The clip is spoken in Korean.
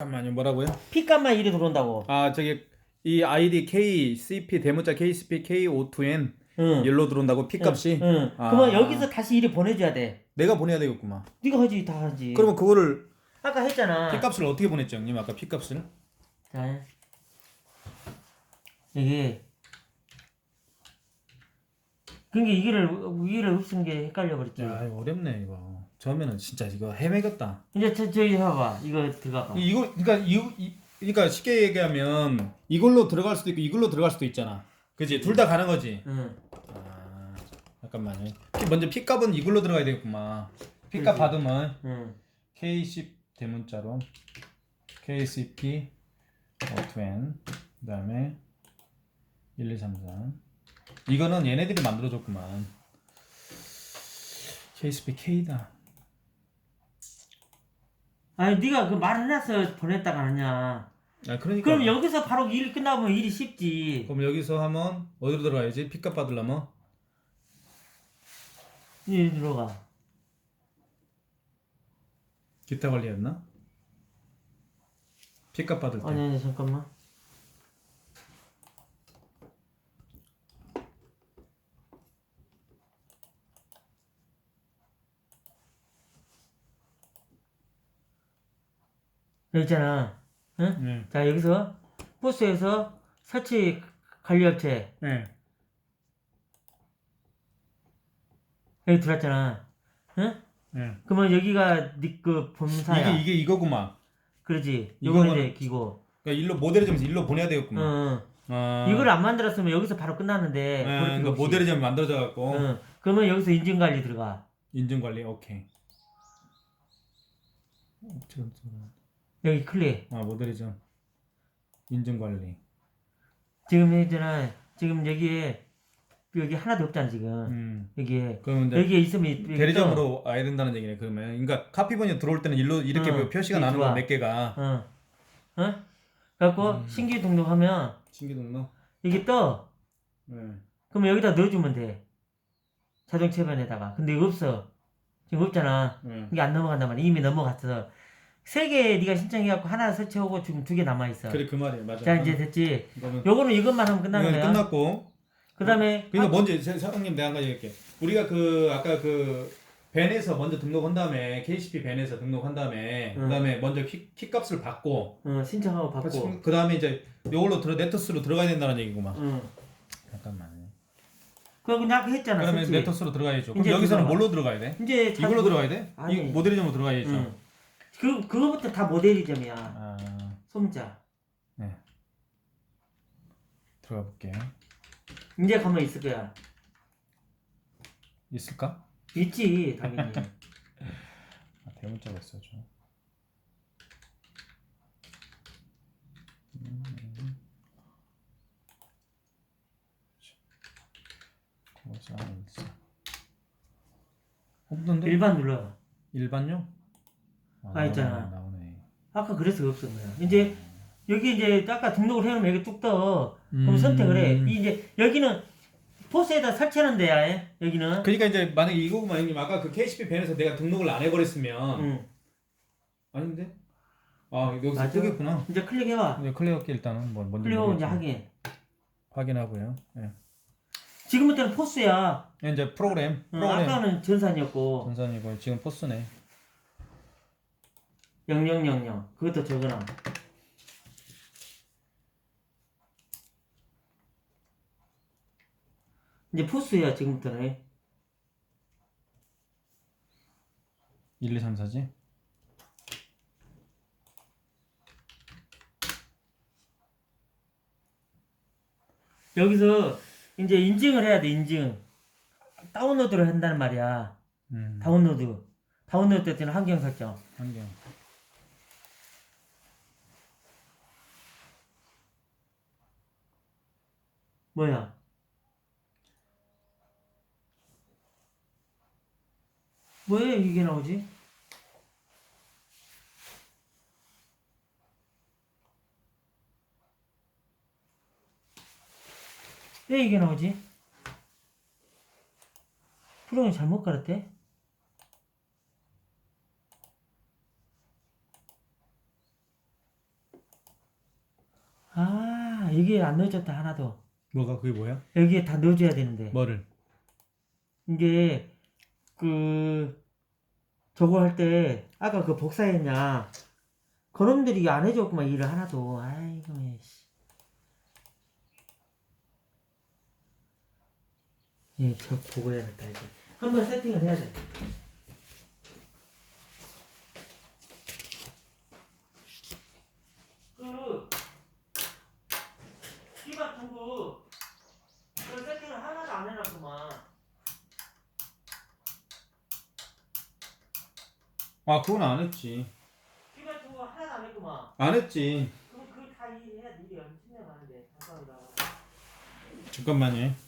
잠깐만요. 뭐라고요? P값만 이리 들어온다고. 아 저기 이 아이디 K CP 대문자 KCP K52N 응. 열로 들어온다고 P 값이 응. 아. 그러면 여기서 다시 이리 보내줘야 돼. 내가 보내야 되겠구만. 네가 하지 다 하지. 그러면 그거를 아까 했잖아. P 값을 어떻게 보냈죠, 형님? 아까 P 값을? 자, 이게 그러니까 이거를 위를 흡수한 게 헷갈려 버렸지. 야 이거 어렵네 이거. 처음에는 진짜 이거 헤매겼다. 이제 저 저기 해봐. 이거 들어가봐. 이거 그러니까 이, 이 그러니까 쉽게 얘기하면 이걸로 들어갈 수도 있고 이걸로 들어갈 수도 있잖아. 그지? 둘 다 가는 거지. 응. 아 잠깐만요. 먼저 P 값은 이걸로 들어가야 되겠구만. P 값 그지. 받으면, 응. K10 대문자로 KCP 어투엔 그다음에 1, 2, 3, 4 이거는 얘네들이 만들어줬구만 KCP K다 아니 네가 그 말해놔서 보냈다가 하냐. 아 그러니까 그럼 여기서 바로 일 끝나면 일이 쉽지. 그럼 여기서 하면 어디로 들어가야지? P값 받으려면 일 들어가. 기타 관리였나? P값 받을 때 아니 아니 잠깐만. 있잖아. 응? 네. 자 여기서 포스에서 설치 관리업체 네. 여기 들어왔잖아. 응? 네. 그러면 여기가 네그 본사야. 이게 이게 이거구만 그러지. 이거는- 요거는 이제 기고. 그러니까 일로 모델이점에서 일로 보내야 응. 되겠구만 응. 아. 이걸 안 만들었으면 여기서 바로 끝나는데. 네, 그러니까. 모델이점 만들어져 갖고 응. 그러면 여기서 인증 관리 들어가. 인증 관리 오케이. 여기 클릭. 아 모델이죠. 인증 관리. 지금 있잖아. 지금 여기에 여기 하나도 없잖아 지금. 음. 여기에 그러면 이제 여기에 있으면 여기 대리점으로 와야 된다는 얘기네. 그러면 그러니까 카피본이 들어올 때는 일로 이렇게 응, 표시가 이게 나는 좋아. 거몇 개가 또, 어. 어? 갖고 음. 신규 등록하면 신기 등록. 이게 떠. 네. 그러면 여기다 넣어주면 돼. 자동 채반에다가. 근데 이거 없어. 지금 없잖아. 네. 이게 안 넘어간단 말이야. 이미 넘어갔어. 세 개 네가 신청해갖고 하나 설치하고 지금 두 개 남아있어. 그래 그 말이에요. 맞아. 자 이제 됐지. 그러면 요거는 이것만 하면 끝나는 이건 거야. 끝났고. 그 다음에 그러니까 먼저 사- 사장님 내가 한 가지 얘기할게. 우리가 그 아까 그 벤에서 먼저 등록한 다음에 KCP 벤에서 등록한 다음에 응. 그다음에 먼저 키, 키 값을 받고 어, 신청하고 받고. 그 다음에 이제 요걸로 들어 네트스로 들어가야 된다는 얘기구만. 응. 잠깐만요. 그거 그냥 아까 했잖아. 그러면 설치. 네트스로 들어가야죠. 그럼 이제 여기서는 들어가. 뭘로 들어가야 돼? 이제 다 이걸로 모- 들어가야 돼? 아니. 이 모델이점으로 들어가야죠. 응. 그 그거부터 다 모델이점이야. 아, 소문자. 들어가 볼게. 이제 가만 있을 거야. 있을까? 있지 당연히. 아, 대문자가 있어줘. 거기서 안 있어. 없던데? 일반 눌러. 일반용? 아, 있잖아. 나오네. 아까 그래서 없었 거야. 이제 여기 이제 아까 등록을 해놓으면 여기 뚝 떠. 그럼 음. 선택을 해. 이 이제 여기는 포스에다 설치하는 데야. 예? 여기는. 그러니까 이제 만약 에 이거구만 형님 아까 그 KCP 벤에서 내가 등록을 안 해버렸으면 응. 아닌데? 아 여기서 맞아. 뜨겠구나. 이제 클릭해봐. 이제 클릭할게 일단은 뭐 뭔지 클릭하고 이제 모르겠지만. 확인. 확인하고요. 예. 지금부터는 포스야. 이제 프로그램 응, 프로그램 아까는 전산이었고. 전산이고 지금 포스네. 0000. 그것도 적어놔. 이제 포스야 지금부터는. 1, 2, 3, 4지? 여기서 이제 인증을 해야 돼 인증. 다운로드를 한다는 말이야. 음. 다운로드. 다운로드 때는 환경 설정. 환경. 뭐야? 왜 이게 나오지? 왜 이게 나오지? 프로그램 잘못 깔았대? 아 여기에 안 넣어줬다 하나도 뭐가 그게 뭐야? 여기에 다 넣어줘야 되는데 뭐를? 이게 그 저거 할 때 아까 그 복사했냐 그놈들이 안 해줬구만 일을 하나도 아이고 씨. 예, 저 보고 해야겠다 이제 한번 세팅을 해야 돼. 그 키가 두고 그 세팅을 하나도 안 해놨구만. 아 그건 안 했지. 키가 두고 하나도 안 했구만. 안 했지. 그럼 그다 일해야 일이 엄청 많은데 잠깐만 나가. 잠깐만요.